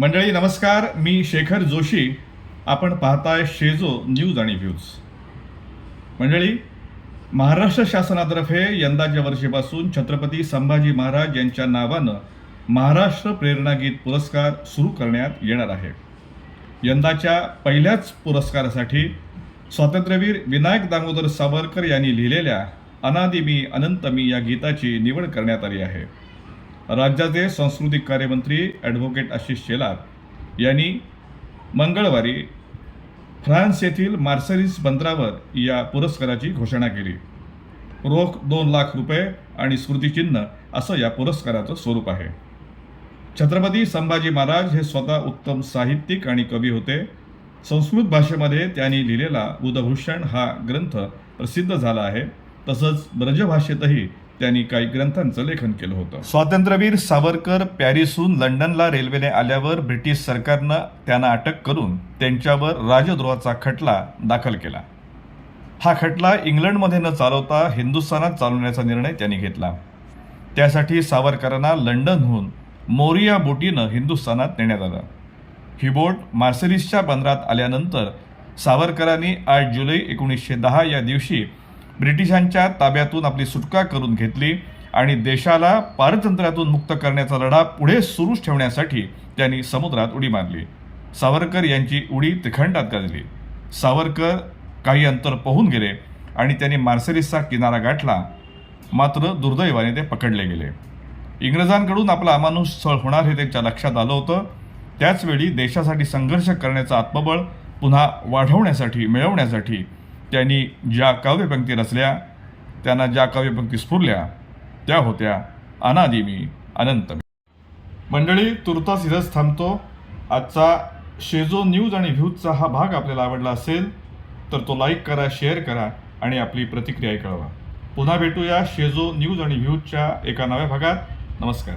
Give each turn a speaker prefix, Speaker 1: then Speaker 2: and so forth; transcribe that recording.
Speaker 1: मंडळी नमस्कार. मी शेखर जोशी. आपण पाहताय शेजो न्यूज आणि व्ह्यूज मंडळी महाराष्ट्र शासनातर्फे यंदाच्या वर्षीपासून छत्रपती संभाजी महाराज यांच्या नावानं महाराष्ट्र प्रेरणा गीत पुरस्कार सुरू करण्यात येणार आहे. यंदाच्या पहिल्याच पुरस्कारासाठी स्वातंत्र्यवीर विनायक दामोदर सावरकर यांनी लिहिलेल्या अनादि मी अनंत मी या गीताची निवड करण्यात आली आहे. राज्याचे सांस्कृतिक कार्यमंत्री ॲडव्होकेट आशिष शेलार यांनी मंगळवारी फ्रान्स येथील मार्सरीस बंदरावर या पुरस्काराची घोषणा केली. रोख दोन लाख रुपये आणि स्मृतिचिन्ह असं या पुरस्काराचं स्वरूप आहे. छत्रपती संभाजी महाराज हे स्वतः उत्तम साहित्यिक आणि कवी होते. संस्कृत भाषेमध्ये त्यांनी लिहिलेला बुधभूषण हा ग्रंथ प्रसिद्ध झाला आहे. तसंच ब्रजभाषेतही त्यांनी काही ग्रंथांचं लेखन केलं होतं. स्वातंत्र्यवीर सावरकर पॅरिसहून लंडनला रेल्वेने आल्यावर ब्रिटिश सरकारनं त्यांना अटक करून त्यांच्यावर राजद्रोहाचा खटला दाखल केला. हा खटला इंग्लंडमध्ये न चालवता हिंदुस्थानात चालवण्याचा निर्णय त्यांनी घेतला. त्यासाठी सावरकरांना लंडनहून मोरिया बोटीनं हिंदुस्थानात नेण्यात आलं. ही बोट मार्सेलिसच्या बंदरात आल्यानंतर सावरकरांनी आठ जुलै एकोणीसशे दहा या दिवशी ब्रिटिशांच्या ताब्यातून आपली सुटका करून घेतली आणि देशाला पारतंत्र्यातून मुक्त करण्याचा लढा पुढे सुरूच ठेवण्यासाठी त्यांनी समुद्रात उडी मारली. सावरकर यांची उडी त्रिखंडात गाजली. सावरकर काही अंतर पोहून गेले आणि त्यांनी मार्सेलिसचा किनारा गाठला. मात्र दुर्दैवाने ते पकडले गेले. इंग्रजांकडून आपला अमानुष स्थळ होणार हे त्यांच्या लक्षात आलं होतं. त्याचवेळी देशासाठी संघर्ष करण्याचं आत्मबळ पुन्हा वाढवण्यासाठी मिळवण्यासाठी त्यांनी ज्या काव्यपंक्ती रचल्या त्यांना ज्या काव्यपंक्ती स्फुरल्या त्या होत्या अनादिमी अनंत मंडळी तुर्तास इथंच थांबतो. आजचा शेजो न्यूज आणि व्ह्यूजचा हा भाग आपल्याला आवडला असेल तर तो लाईक करा शेअर करा आणि आपली प्रतिक्रिया कळवा. पुन्हा भेटूया शेजो न्यूज आणि व्ह्यूजच्या एका नव्या भागात. नमस्कार.